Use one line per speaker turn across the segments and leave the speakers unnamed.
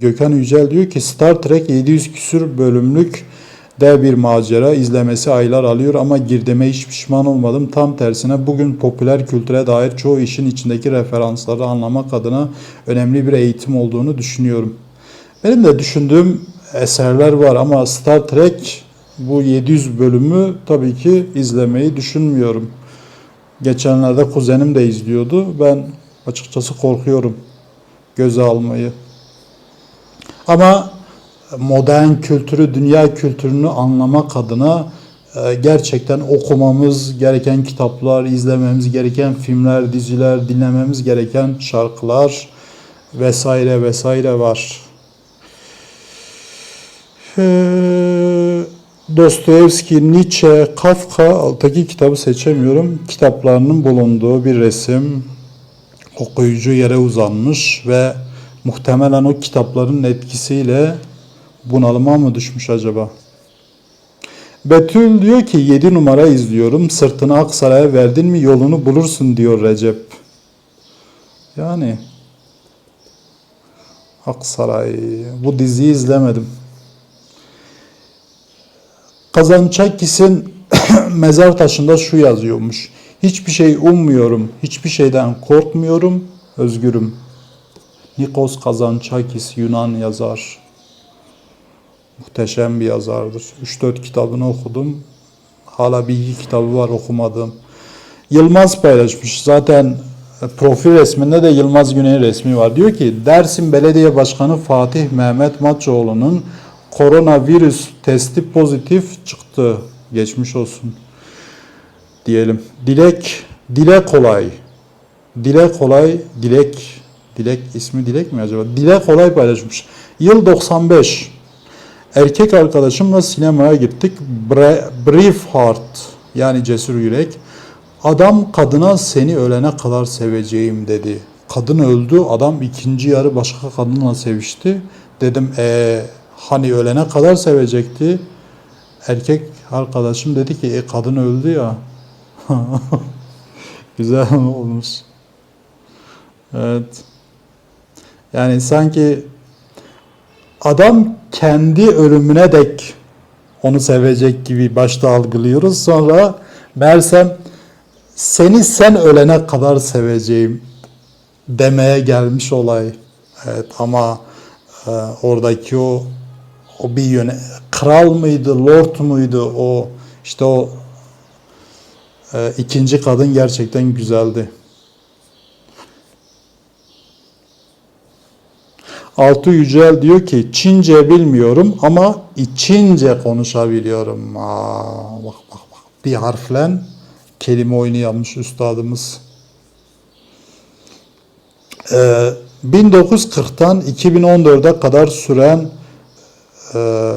Gökhan Yücel diyor ki Star Trek 700 küsür bölümlük dev bir macera izlemesi aylar alıyor ama girdime hiç pişman olmadım. Tam tersine bugün popüler kültüre dair çoğu işin içindeki referansları anlamak adına önemli bir eğitim olduğunu düşünüyorum. Benim de düşündüğüm eserler var ama Star Trek bu 700 bölümü tabii ki izlemeyi düşünmüyorum. Geçenlerde kuzenim de izliyordu. Ben açıkçası korkuyorum göze almayı. Ama modern kültürü, dünya kültürünü anlamak adına e, gerçekten okumamız gereken kitaplar, izlememiz gereken filmler, diziler, dinlememiz gereken şarkılar vesaire vesaire var. Ee, Dostoyevski, Nietzsche, Kafka alttaki kitabı seçemiyorum. Kitaplarının bulunduğu bir resim. Okuyucu yere uzanmış ve muhtemelen o kitapların etkisiyle bunalıma mı düşmüş acaba? Betül diyor ki 7 numara izliyorum. Sırtını Aksaray'a verdin mi yolunu bulursun diyor Recep. Yani Aksaray. Bu diziyi izlemedim. Kazançakis'in mezar taşında şu yazıyormuş. Hiçbir şey ummuyorum, hiçbir şeyden korkmuyorum, özgürüm. Nikos Kazançakis Yunan yazar. Muhteşem bir yazardır. 3-4 kitabını okudum. Hala bir iki kitabı var okumadığım. Yılmaz paylaşmış. Zaten profil resminde de Yılmaz Güney'in resmi var. Diyor ki Dersim Belediye Başkanı Fatih Mehmet Maçoğlu'nun koronavirüs testi pozitif çıktı. Geçmiş olsun diyelim. Dilek, Dile Kolay. Dile Kolay, Dilek, Dilek ismi Dilek mi acaba? Dile Kolay paylaşmış. Yıl 95. Erkek arkadaşımla sinemaya gittik. Bra- Braveheart yani Cesur Yürek. Adam kadına seni ölene kadar seveceğim dedi. Kadın öldü. Adam ikinci yarı başka kadınla sevişti. Dedim e hani ölene kadar sevecekti. Erkek arkadaşım dedi ki e kadın öldü ya. Güzel olmuş. Evet. Yani sanki adam kendi ölümüne dek onu sevecek gibi başta algılıyoruz. Sonra meğersem seni sen ölene kadar seveceğim demeye gelmiş olay. Evet ama e, oradaki o o bir yöne kral mıydı, lord muydu o işte o e, ikinci kadın gerçekten güzeldi. Altı Yücel diyor ki Çince bilmiyorum ama içince konuşabiliyorum. Aa, bak bak bak. Bir harflen kelime oyunu yapmış üstadımız. Ee, 1940'tan 2014'e kadar süren e,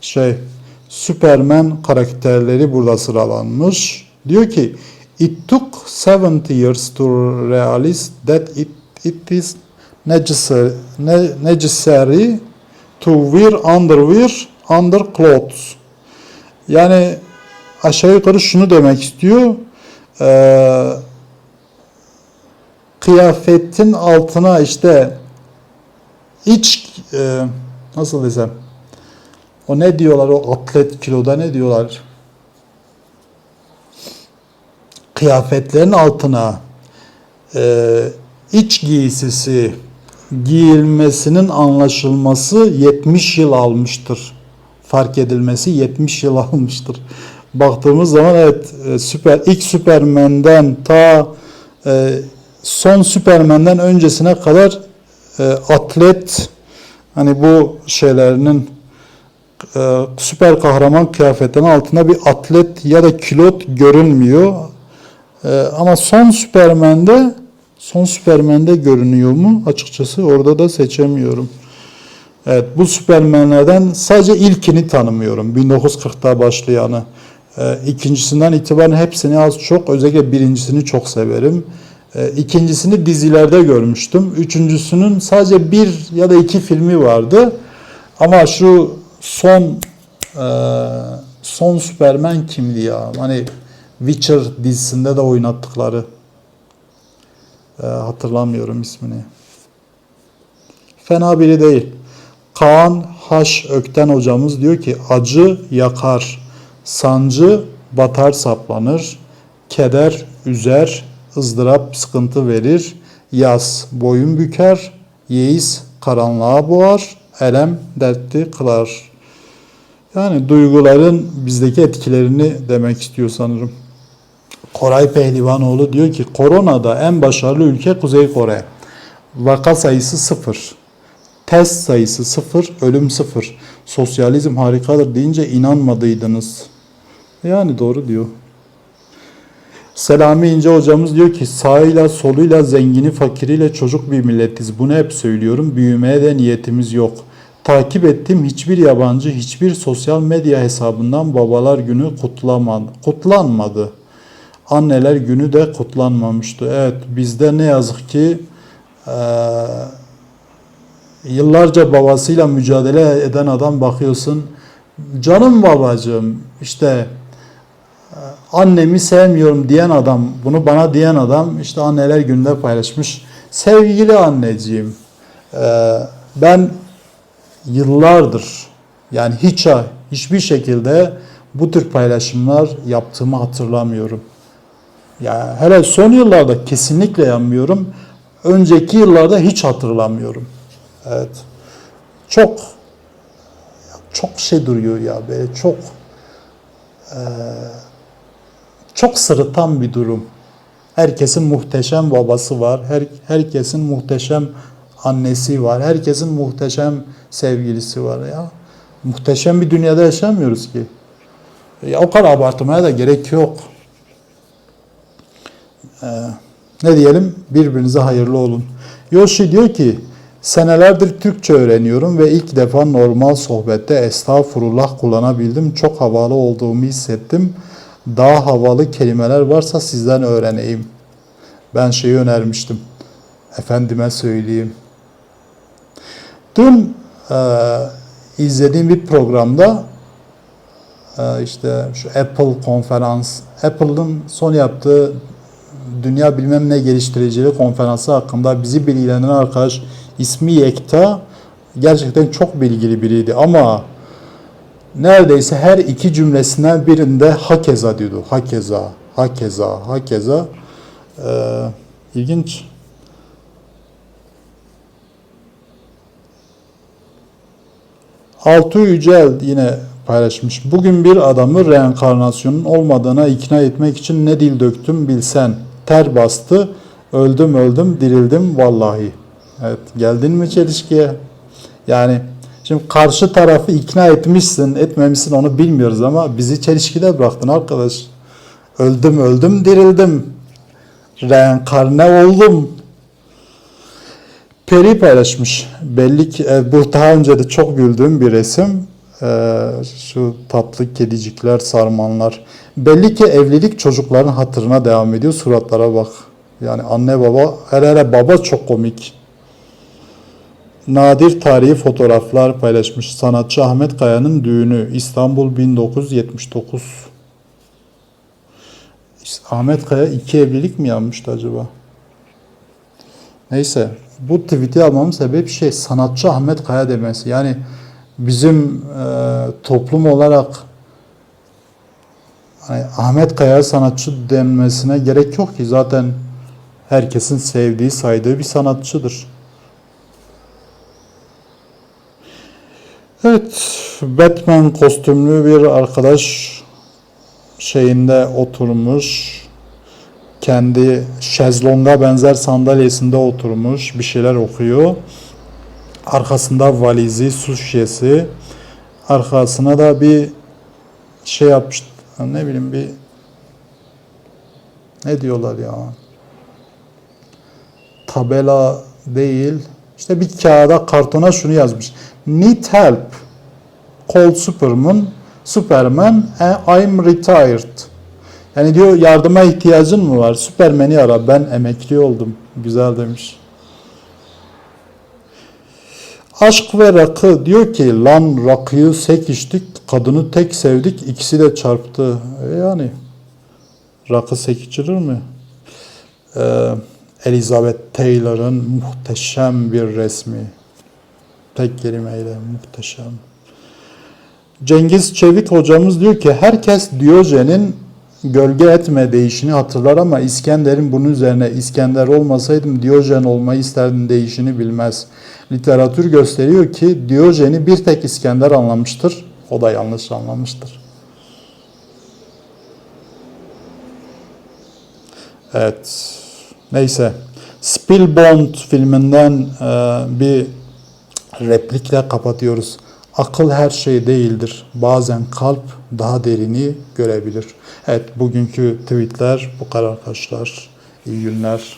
şey Superman karakterleri burada sıralanmış. Diyor ki It took 70 years to realize that it, it is necessary, ne- necessary to wear underwear under clothes. Yani aşağı yukarı şunu demek istiyor. Ee, kıyafetin altına işte iç e, nasıl desem o ne diyorlar o atlet kiloda ne diyorlar? Kıyafetlerin altına e, iç giysisi giyilmesinin anlaşılması 70 yıl almıştır. Fark edilmesi 70 yıl almıştır. Baktığımız zaman evet e, süper ilk Superman'den ta e, son Superman'den öncesine kadar e, atlet hani bu şeylerinin e, süper kahraman kıyafetinin altında bir atlet ya da kilot görünmüyor. E, ama son Superman'de son Superman'de görünüyor mu? Açıkçası orada da seçemiyorum. Evet bu Superman'lerden sadece ilkini tanımıyorum. 1940'ta başlayanı. E, ikincisinden itibaren hepsini az çok özellikle birincisini çok severim. E, ikincisini dizilerde görmüştüm. Üçüncüsünün sadece bir ya da iki filmi vardı. Ama şu son e, son Superman kimdi ya? Hani Witcher dizisinde de oynattıkları. E, hatırlamıyorum ismini. Fena biri değil. Kaan Haş Ökten hocamız diyor ki acı yakar, sancı batar saplanır, keder üzer, ızdırap sıkıntı verir, yas boyun büker, yeis karanlığa boğar, elem dertli kılar. Yani duyguların bizdeki etkilerini demek istiyor sanırım. Koray Pehlivanoğlu diyor ki koronada en başarılı ülke Kuzey Kore. Vaka sayısı sıfır. Test sayısı sıfır, ölüm sıfır. Sosyalizm harikadır deyince inanmadıydınız. Yani doğru diyor. Selami İnce hocamız diyor ki sağıyla soluyla zengini fakiriyle çocuk bir milletiz. Bunu hep söylüyorum. Büyümeye de niyetimiz yok. Takip ettiğim hiçbir yabancı hiçbir sosyal medya hesabından babalar günü kutlamadı, kutlanmadı. Anneler günü de kutlanmamıştı. Evet bizde ne yazık ki eee, yıllarca babasıyla mücadele eden adam bakıyorsun. Canım babacığım işte e, annemi sevmiyorum diyen adam, bunu bana diyen adam işte anneler gününde paylaşmış. Sevgili anneciğim, e, ben yıllardır yani hiç hiçbir şekilde bu tür paylaşımlar yaptığımı hatırlamıyorum. Ya hele son yıllarda kesinlikle yapmıyorum. Önceki yıllarda hiç hatırlamıyorum. Evet. Çok çok şey duruyor ya böyle çok çok sırıtan bir durum. Herkesin muhteşem babası var. Her, herkesin muhteşem annesi var. Herkesin muhteşem sevgilisi var ya. Muhteşem bir dünyada yaşamıyoruz ki. Ya o kadar abartmaya da gerek yok. Ee, ne diyelim? Birbirinize hayırlı olun. Yoshi diyor ki senelerdir Türkçe öğreniyorum ve ilk defa normal sohbette estağfurullah kullanabildim. Çok havalı olduğumu hissettim. Daha havalı kelimeler varsa sizden öğreneyim. Ben şeyi önermiştim. Efendime söyleyeyim. Dün e, izlediğim bir programda e, işte şu Apple konferans, Apple'ın son yaptığı dünya bilmem ne geliştiricileri konferansı hakkında bizi bilgilendiren arkadaş ismi Yekta gerçekten çok bilgili biriydi ama neredeyse her iki cümlesinden birinde hakeza diyordu. Hakeza, hakeza, hakeza. Ee, ilginç. Altı Yücel yine paylaşmış. Bugün bir adamı reenkarnasyonun olmadığına ikna etmek için ne dil döktüm bilsen. Ter bastı. Öldüm öldüm dirildim vallahi. Evet geldin mi çelişkiye? Yani şimdi karşı tarafı ikna etmişsin etmemişsin onu bilmiyoruz ama bizi çelişkide bıraktın arkadaş. Öldüm öldüm dirildim. Reenkarne oldum. Peri paylaşmış. Belli ki e, bu daha önce de çok güldüğüm bir resim. E, şu tatlı kedicikler, sarmanlar. Belli ki evlilik çocukların hatırına devam ediyor. Suratlara bak. Yani anne baba, hele hele baba çok komik. Nadir tarihi fotoğraflar paylaşmış. Sanatçı Ahmet Kaya'nın düğünü İstanbul 1979. Ahmet Kaya iki evlilik mi yapmıştı acaba? Neyse bu tweet'i almamın sebebi şey sanatçı Ahmet Kaya demesi. Yani bizim e, toplum olarak hani Ahmet Kaya sanatçı denmesine gerek yok ki zaten herkesin sevdiği saydığı bir sanatçıdır. Evet, Batman kostümlü bir arkadaş şeyinde oturmuş. Kendi şezlonga benzer sandalyesinde oturmuş. Bir şeyler okuyor. Arkasında valizi, su şişesi. Arkasına da bir şey yapmış. Ne bileyim bir ne diyorlar ya? Tabela değil. İşte bir kağıda kartona şunu yazmış. Need help. Call Superman. Superman. and I'm retired. Yani diyor yardıma ihtiyacın mı var? Superman'i ara. Ben emekli oldum. Güzel demiş. Aşk ve rakı diyor ki lan rakıyı sek içtik, kadını tek sevdik, ikisi de çarptı. E yani rakı sek içilir mi? Ee, Elizabeth Taylor'ın muhteşem bir resmi. Tek kelimeyle muhteşem. Cengiz Çevik hocamız diyor ki herkes Diyojen'in gölge etme değişini hatırlar ama İskender'in bunun üzerine İskender olmasaydım Diyojen olmayı isterdim değişini bilmez. Literatür gösteriyor ki Diyojen'i bir tek İskender anlamıştır. O da yanlış anlamıştır. Evet. Neyse. Spillbond filminden e, bir replikle kapatıyoruz. Akıl her şey değildir. Bazen kalp daha derini görebilir. Evet bugünkü tweetler bu kadar arkadaşlar. İyi günler.